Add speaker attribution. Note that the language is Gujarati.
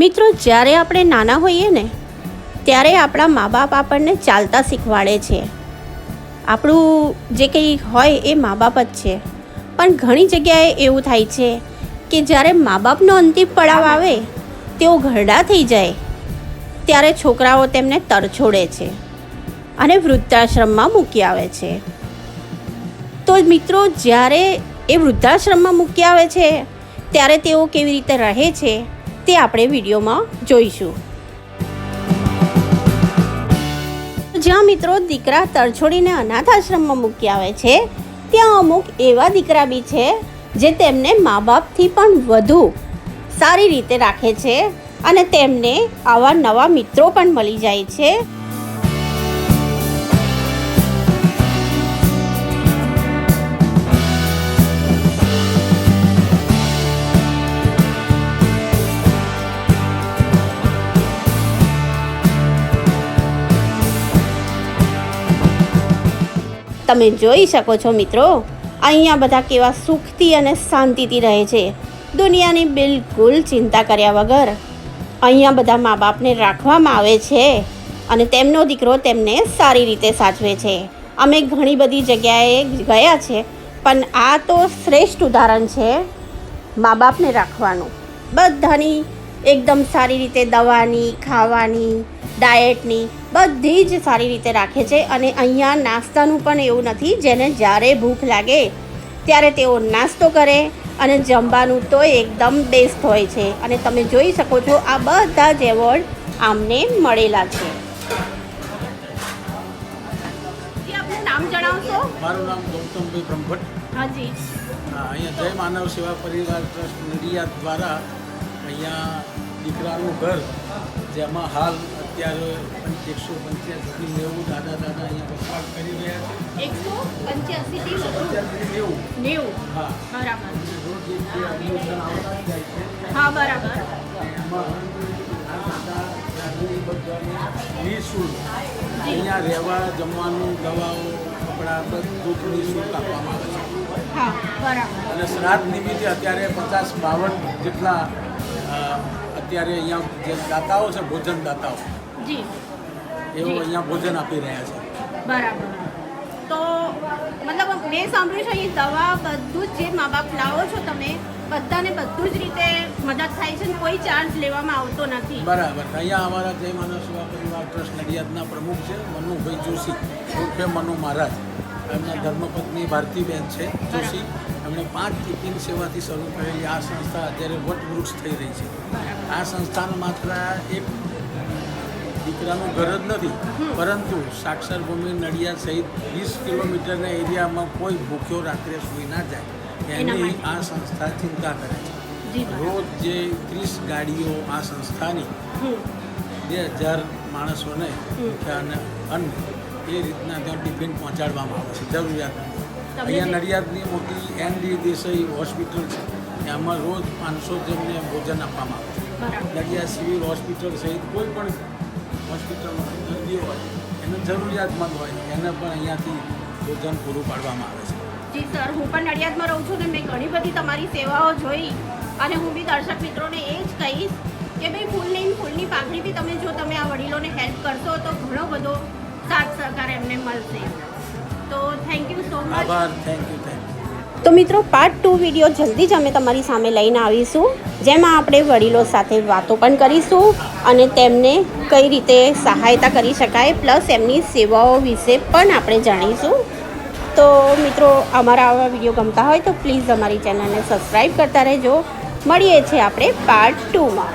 Speaker 1: મિત્રો, જ્યારે આપણે નાના હોઈએ ને, ત્યારે આપણા મા બાપ આપણને ચાલતા શીખવાડે છે. આપણું જે કંઈ હોય એ મા બાપ જ છે. પણ ઘણી જગ્યાએ એવું થાય છે કે જ્યારે મા બાપનો અંતિમ પડાવ આવે, તેઓ ઘરડા થઈ જાય, ત્યારે છોકરાઓ તેમને તરછોડે છે અને વૃદ્ધાશ્રમમાં મૂકી આવે છે. તો મિત્રો, જ્યારે એ વૃદ્ધાશ્રમમાં મૂકી આવે છે, ત્યારે તેઓ કેવી રીતે રહે છે? તે આપણે વિડીયોમાં જોઈશું. જ્યાં મિત્રો દીકરા તરછોડીને અનાથ આશ્રમમાં મૂકી આવે છે, ત્યાં અમુક એવા દીકરા બી છે, જે તેમને મા બાપથી પણ વધુ સારી રીતે રાખે છે અને તેમને આવા નવા મિત્રો પણ મળી જાય છે. તમે જોઈ શકો છો મિત્રો, અહીંયા બધા કેવા સુખથી અને શાંતિથી રહે છે. દુનિયાની બિલકુલ ચિંતા કર્યા વગર અહીંયા બધા મા બાપને રાખવામાં આવે છે અને તેમનો દીકરો તેમને સારી રીતે સાચવે છે. અમે ઘણી બધી જગ્યાએ ગયા છે, પણ આ તો શ્રેષ્ઠ ઉદાહરણ છે મા બાપને રાખવાનું. બધાની એકદમ સારી રીતે દવાની, ખાવાની ડાયટની બધી જ સારી રીતે રાખે છે અને અહીંયા નાસ્તાનું પણ એવું નથી જેને જ્યારે ભૂખ લાગે ત્યારે તેઓ નાસ્તો કરે અને જમવાનું તો એકદમ બેસ્ટ હોય છે. અને તમે જોઈ શકો છો આ બધા જ એવોર્ડ આમને મળેલા છે. નામ જણાવશો?
Speaker 2: મારું નામ ગૌતમભાઈ બ્રહ્મભટ્ટ.
Speaker 1: હાજી
Speaker 2: અહીંયા જય માનવ સેવા પરિવાર ટ્રસ્ટ નડિયાદ દ્વારા અહીંયા દીકરાનું ઘર જેમાં હાલ અત્યારે એકસો પંચ્યાસી નેવું દાદા દાદા અહીંયા વસવાટ કરી રહ્યા
Speaker 1: એકસો
Speaker 2: છે પંચ્યાસી નેવું
Speaker 1: નેવું.
Speaker 2: હા.
Speaker 1: બરાબર.
Speaker 2: રોજ એક બે admission આવતા જાય છે.
Speaker 1: હા બરાબર.
Speaker 2: એમાં આ દાદા દાદીની બધાને નિઃશુલ્ક અહીંયા રહેવા જમવાનું દવાઓ કપડાં બધું નિઃશુલ્ક આપવામાં આવે છે. અને શ્રાદ્ધ નિમિત્તે અત્યારે પચાસ બાવન જેટલા અત્યારે અહીંયા જે દાતાઓ છે ભોજન દાતાઓ
Speaker 1: જી.
Speaker 2: એઓ અહીંયા ભોજન આપી રહ્યા છે.
Speaker 1: બરાબર. તો મતલબ મેં સાંભળ્યું છે અહીં દવા બધું જ જે મા બાપ લાવો છો તમે બધાને બધું જ રીતે મદદ થાય છે ને કોઈ ચાર્જ લેવામાં આવતો નથી.
Speaker 2: બરાબર. અહીંયા અમારા જય માનવ સેવા પરિવાર ટ્રસ્ટ નડિયાદના પ્રમુખ છે મનુભાઈ જોશી. ઉર્ફે મનુ મહારાજ? એમના ધર્મપત્ની ભારતીબેન છે જોશી. એમણે પાંચ ટિફિન સેવાથી શરૂ કરેલી આ સંસ્થા અત્યારે વટવૃક્ષ થઈ રહી છે. આ સંસ્થાનું માત્ર એક દીકરાનું ઘર જ નથી. પરંતુ સાક્ષરભૂમિ નડિયાદ સહિત વીસ કિલોમીટરના એરિયામાં કોઈ ભૂખ્યો રાત્રે સૂઈ ના જાય.
Speaker 1: એના
Speaker 2: આ સંસ્થા ચિંતા કરે છે. રોજ જે ત્રીસ ગાડીઓ આ સંસ્થાની બે હજાર માણસોને. અને અન્ન એ રીતના ત્યાં ટિફિન પહોંચાડવામાં આવે છે. જરૂરિયાત અહીંયા નડિયાદની મોટી એન ડી દેસાઈ હોસ્પિટલ છે. એમાં રોજ પાંચસો જણને ભોજન આપવામાં આવે છે. નડિયાદ સિવિલ હોસ્પિટલ સહિત કોઈ પણ હોસ્પિટલમાં દર્દીઓ હોય એને જરૂરિયાતમંદ હોય એને પણ અહીંયાથી ભોજન પૂરું પાડવામાં આવે છે.
Speaker 1: જી સર હું પણ નડિયાદમાં રહું છું ને મેં ઘણી બધી તમારી સેવાઓ જોઈ અને હું બી દર્શક મિત્રોને એ જ કહીશ કે ભાઈ ફૂલની ફૂલની પાંખડી બી તમે જો તમે આ વડીલોને હેલ્પ કરશો તો ઘણો બધો સાથ સહકાર એમને મળશે. તો થેન્ક યુ સો મચ
Speaker 2: આભાર થેન્ક યુ થેન્ક યુ
Speaker 1: તો મિત્રો પાર્ટ ટુ વીડિયો જલ્દી જ અમે તમારી સામે લઈને આવીશું. જેમાં આપણે વડીલો સાથે વાતો પણ કરીશું અને તેમને કઈ રીતે સહાયતા કરી શકાય પ્લસ એમની સેવાઓ વિશે પણ આપણે જાણીશું. તો મિત્રો, અમારા આવા વીડિયો ગમતા હોય તો પ્લીઝ અમારી ચેનલને સબસ્ક્રાઈબ કરતા રહેજો. મળીએ છીએ આપણે પાર્ટ ટુમાં